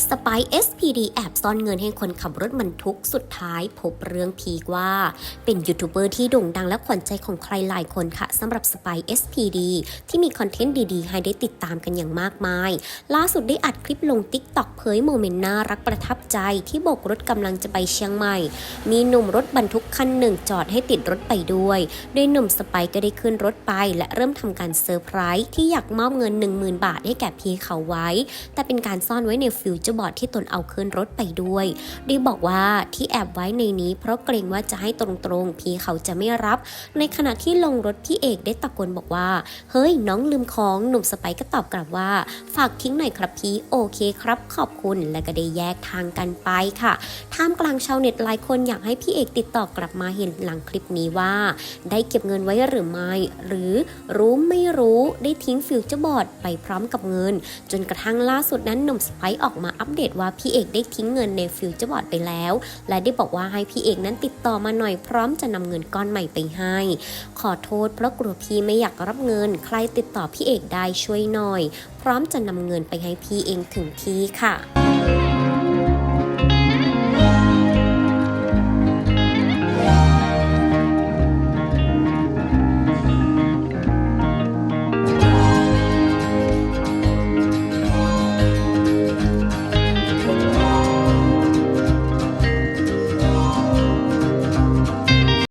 สไป SPD แอบซ่อนเงินให้คนขับรถบรรทุกสุดท้ายพบเรื่องพีกว่า เป็นยูทูบเบอร์ที่โด่งดังและขวัญใจของใครหลายคนค่ะสำหรับสไป SPD ที่มีคอนเทนต์ดีๆ ให้ได้ติดตามกันอย่างมากมาย ล่าสุดได้อัดคลิปลง TikTok เผยโมเมนต์น่ารักประทับใจที่โบกรถกำลังจะไปเชียงใหม่ มีหนุ่มรถบรรทุกคันหนึ่งจอดให้ติดรถไปด้วย โดยหนุ่มสไปก็ได้ขึ้นรถไป และเริ่มทำการเซอร์ไพรส์ที่อยากมอบเงิน 10,000 บาทให้แก่พีเขาไว้ แต่เป็นการซ่อนไว้ในฟิวเจอร์บอดที่ตนเอาขึ้นรถไปด้วยโดีบอกว่าที่แอบไว้ในนี้เพราะเกรงว่าจะให้ตรงๆ พี่เขาจะไม่รับ ในขณะที่ลงรถพี่เอกได้ตะโกนบอกว่า เฮ้ยน้องลืมของหนุ่มสไปก็ตอบกลับว่า ฝากทิ้งหน่อยครับพี่โอเคครับ ขอบคุณและก็ได้แยกทางกันไปค่ะท่ามกลางชาวเน็ตหลายคนอยากให้พี่เอกติดต่อกลับมาเห็นหลังคลิปนี้ว่า ได้เก็บเงินไว้หรือไม่ หรือรู้ไม่รู้ได้ทิ้งฟิวเจอร์บอร์ดไปพร้อมกับเงิน จนกระทั่งล่าสุดนั้นหนุ่มสไปออกมาอัปเดตว่าพี่เอกได้ทิ้งเงินในฟิวเจอร์บอร์ดไปแล้ว และได้บอกว่าให้พี่เอกนั้นติดต่อมาหน่อยพร้อมจะนำเงินก้อนใหม่ไปให้ ขอโทษเพราะกลัวพี่ไม่อยากรับเงิน ใครติดต่อพี่เอกได้ช่วยหน่อย พร้อมจะนำเงินไปให้พี่เองถึงที่ค่ะ